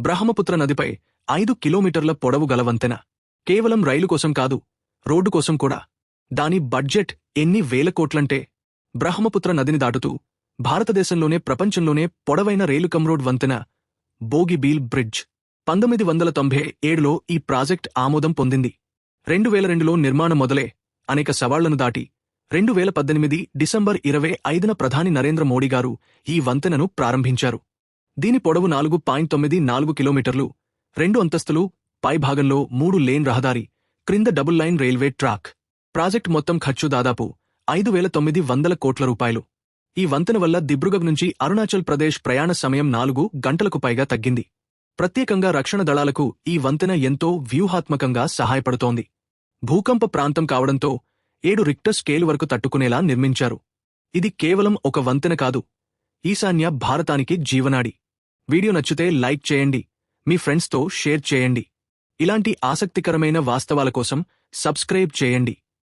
బ్రహ్మపుత్ర నదిపై ఐదు కిలోమీటర్ల పొడవు గల వంతెన. కేవలం రైలు కోసం కాదు రోడ్డు కోసం కూడా. దాని బడ్జెట్ ఎన్ని వేల కోట్లంటే బ్రహ్మపుత్ర నదిని దాటుతూ భారతదేశంలోనే ప్రపంచంలోనే పొడవైన రైలు రోడ్ వంతెన బోగిబీల్ బ్రిడ్జ్. పంతొమ్మిది వందల తొంభై ఏడులో ఈ ప్రాజెక్ట్ ఆమోదం పొందింది. రెండు వేల రెండులో నిర్మాణం మొదలే అనేక సవాళ్ళను దాటి రెండు వేల పద్దెనిమిది డిసెంబర్ ఇరవై ఐదున ప్రధాని నరేంద్ర మోడీ గారు ఈ వంతెనను ప్రారంభించారు. దీని పొడవు నాలుగు పాయింట్ తొమ్మిది నాలుగు కిలోమీటర్లు. రెండు అంతస్తులు పైభాగంలో మూడు లేన్ రహదారి క్రింద double line railway track. Project మొత్తం ఖర్చు దాదాపు ఐదు వేల తొమ్మిది వందల కోట్ల రూపాయలు. ఈ వంతెన వల్ల దిబ్రుగఢ్ నుంచి అరుణాచల్ ప్రదేశ్ ప్రయాణ సమయం నాలుగు గంటలకు పైగా తగ్గింది. ప్రత్యేకంగా రక్షణ దళాలకు ఈ వంతెన ఎంతో వ్యూహాత్మకంగా సహాయపడుతోంది. భూకంప ప్రాంతం కావడంతో ఏడు రిక్టర్ స్కేల్ వరకు తట్టుకునేలా నిర్మించారు. ఇది కేవలం ఒక వంతెన కాదు. ఈశాన్య భారతానికి జీవనాడి. వీడియో నచ్చితే లైక్ చేయండి మీ ఫ్రెండ్స్తో షేర్ చేయండి. ఇలాంటి ఆసక్తికరమైన వాస్తవాల కోసం సబ్స్క్రైబ్ చేయండి.